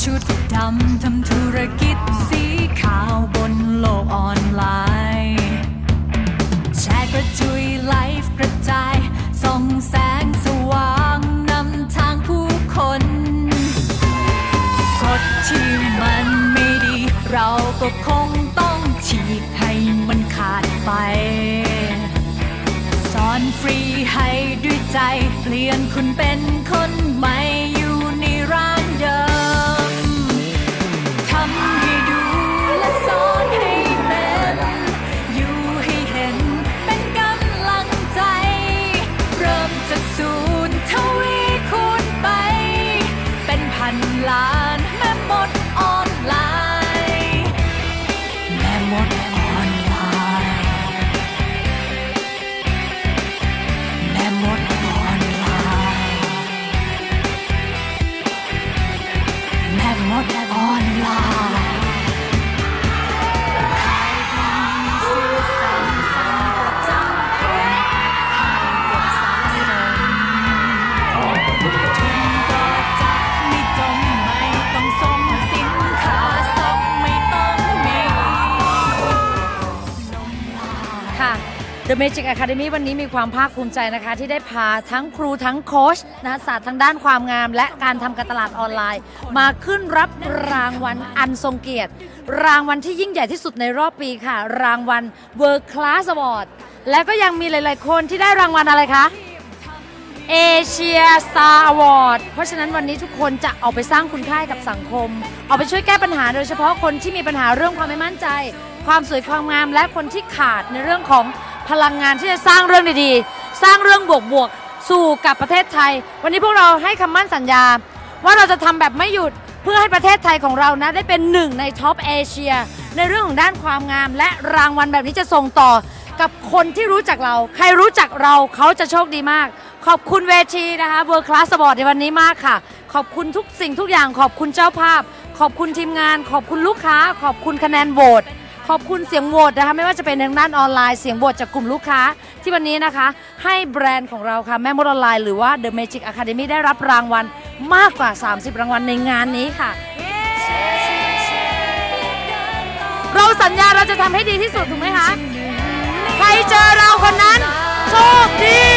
ชุดดำทำธุรกิจสีขาวบนโลกออนไลน์ แชร์กระจุยไลฟ์กระจาย ส่องแสงสว่างนำทางผู้คนกฎที่มันไม่ดี เราก็คงต้องฉีกให้มันขาดไป สอนฟรีให้ด้วยใจ เปลี่ยนคุณเป็นคนใหม่ แม่ม The Magic Academy วันนี้มีความภาคภูมิใจนะคะที่ได้พาทั้งครูทั้งโค้ชนะศาสตร์ทางด้านความงาม และการทำการตลาดออนไลน์ มาขึ้นรับรางวัลอันทรงเกียรติ รางวัลที่ยิ่งใหญ่ที่สุดในรอบปีค่ะ รางวัล World Class Award และก็ยังมีหลาย ๆ คนที่ได้รางวัลอะไรคะเอเชียสตาร์อวอร์ดเพราะฉะนั้นวันนี้ทุกคนจะเอาไปสร้างคุณค่ากับสังคม เอาไปช่วยแก้ปัญหาโดยเฉพาะคนที่มีปัญหาเรื่องความไม่มั่นใจ ความสวยความงามและคนที่ขาดในเรื่องของ พลังงานที่จะสร้างเรื่องดีๆ สร้างเรื่องบวกๆ สู่กับประเทศไทย วันนี้พวกเราให้คำมั่นสัญญา ว่าเราจะทำแบบไม่หยุดเพื่อให้ประเทศไทยของเรานะได้เป็นหนึ่งในท็อปเอเชีย ในเรื่องของด้านความงาม และรางวัลแบบนี้จะส่งต่อกับคนที่รู้จักเรา ใครรู้จักเราเขาจะโชคดีมาก ขอบคุณเวทีนะคะ World Class Award ในวันนี้มากค่ะ ขอบคุณทุกสิ่งทุกอย่าง ขอบคุณเจ้าภาพ ขอบคุณทีมงาน ขอบคุณลูกค้า ขอบคุณคะแนนโหวต ขอบคุณเสียงโหวตนะคะไม่ว่าจะเป็นทางด้านออนไลน์เสียงโหวตจากกลุ่มลูกค้า ที่วันนี้นะคะ ให้แบรนด์ของเราค่ะแม่มดออนไลน์หรือว่า The Magic Academy ได้รับรางวัลมากกว่า 30 รางวัลในงานนี้ค่ะ เราสัญญาเราจะทำให้ดีที่สุดถูกไหมคะ ใครเจอเราคนนั้นโชคดี